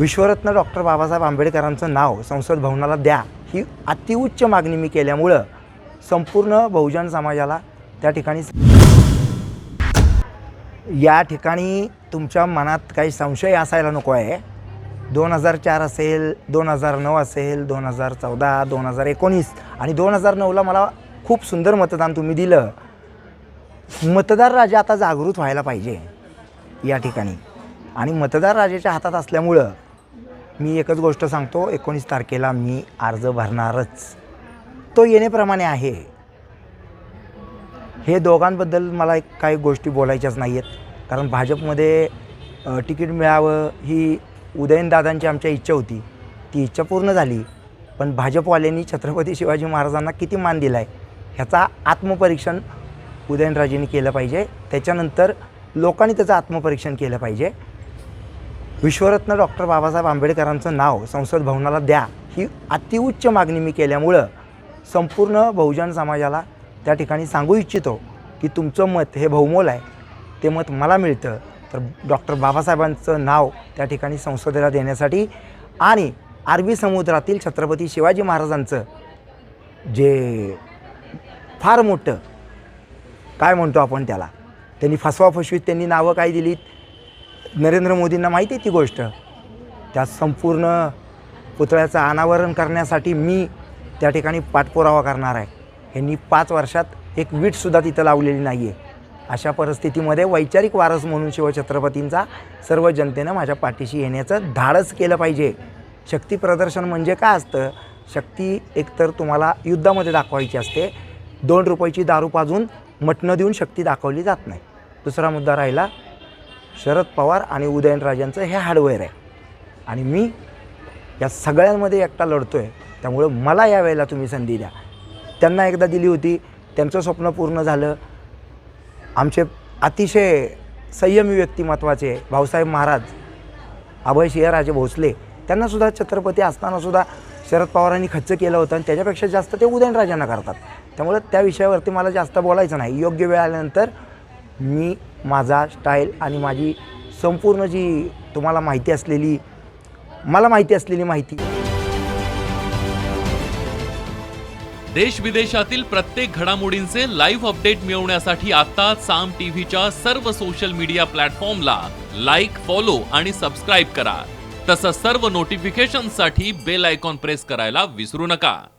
विश्वरत्न doctor Babasaheb आंबेडकरांचं नाव संसद भवनाला द्या ही अतिउच्च मागणी मी केल्यामुळं संपूर्ण बहुजन समाजाला त्या ठिकाणी या ठिकाणी तुमच्या मनात काही संशय असायला नको आहे. दोन हजार चार असेल दोन हजार नऊ असेल दोन हजार चौदा दोन हजार एकोणीस आणि दोन हजार नऊला मला खूप सुंदर मतदान तुम्ही दिलं. मतदार राजा आता जागृत व्हायला पाहिजे या ठिकाणी. आणि मतदार राजाच्या हातात असल्यामुळं मी एकच गोष्ट सांगतो एकोणीस तारखेला मी अर्ज भरणारच. तो येण्याप्रमाणे आहे. हे दोघांबद्दल मला एक काही गोष्टी बोलायच्याच नाही आहेत कारण भाजपमध्ये तिकीट मिळावं ही उदयनदादांची आमच्या इच्छा होती. ती इच्छा पूर्ण झाली. पण भाजपवाल्यांनी छत्रपती शिवाजी महाराजांना किती मान दिला आहे ह्याचा आत्मपरीक्षण उदयनराजेंनी केलं पाहिजे. त्याच्यानंतर लोकांनी त्याचं आत्मपरीक्षण केलं पाहिजे. विश्वरत्न डॉक्टर बाबासाहेब आंबेडकरांचं नाव संसद भवनाला द्या ही अतिउच्च मागणी मी केल्यामुळं संपूर्ण बहुजन समाजाला त्या ठिकाणी सांगू इच्छितो की तुमचं मत हे बहुमोल आहे. ते मत मला मिळतं. तर डॉक्टर बाबासाहेबांचं नाव त्या ठिकाणी संसदेला देण्यासाठी आणि अरबी समुद्रातील छत्रपती शिवाजी महाराजांचं जे फार मोठं काय म्हणतो आपण त्याला? त्यांनी फसवाफसवीत त्यांनी नावं काय दिलीत? नरेंद्र मोदींना माहिती आहे ती गोष्ट. त्या संपूर्ण पुतळ्याचं अनावरण करण्यासाठी मी त्या ठिकाणी पाठपुरावा करणार आहे. ह्यांनी पाच वर्षात एक वीटसुद्धा तिथं लावलेली नाही आहे अशा परिस्थितीमध्ये वैचारिक वारस म्हणून शिवछत्रपतींचा सर्व जनतेनं माझ्या पाठीशी येण्याचं धाडस केलं पाहिजे. शक्ती प्रदर्शन म्हणजे काय असतं? शक्ती एकतर तुम्हाला युद्धामध्ये दाखवायची असते. दोन रुपयाची दारू पाजून मटणं देऊन शक्ती दाखवली जात नाही. दुसरा मुद्दा राहिला शरद पवार आणि उदयनराजांचं हे हार्डवेअर आहे. आणि मी या सगळ्यांमध्ये एकटा लढतो आहे त्यामुळं मला या वेळेला तुम्ही संधी द्या. त्यांना एकदा दिली होती. त्यांचं स्वप्न पूर्ण झालं. आमचे अतिशय संयमी व्यक्तिमत्वाचे भाऊसाहेब महाराज अभय सिंहराजे भोसले त्यांनासुद्धा छत्रपती असतानासुद्धा शरद पवारांनी खर्च केलं होतं आणि त्याच्यापेक्षा जास्त ते उदयनराजांना करतात. त्यामुळं त्या विषयावरती मला जास्त बोलायचं नाही. योग्य वेळ आल्यानंतर मी माझा स्टाईल आणि माझी संपूर्ण जी तुम्हाला माहिती असलेली मला माहिती असलेली माहिती. देश विदेशातील प्रत्येक घडामोडींचे लाईव्ह अपडेट मिळवण्यासाठी आता साम टीव्हीच्या सर्व सोशल मीडिया प्लॅटफॉर्मला लाईक फॉलो आणि सबस्क्राईब करा. तसंच सर्व नोटिफिकेशनसाठी बेल आयकॉन प्रेस करायला विसरू नका.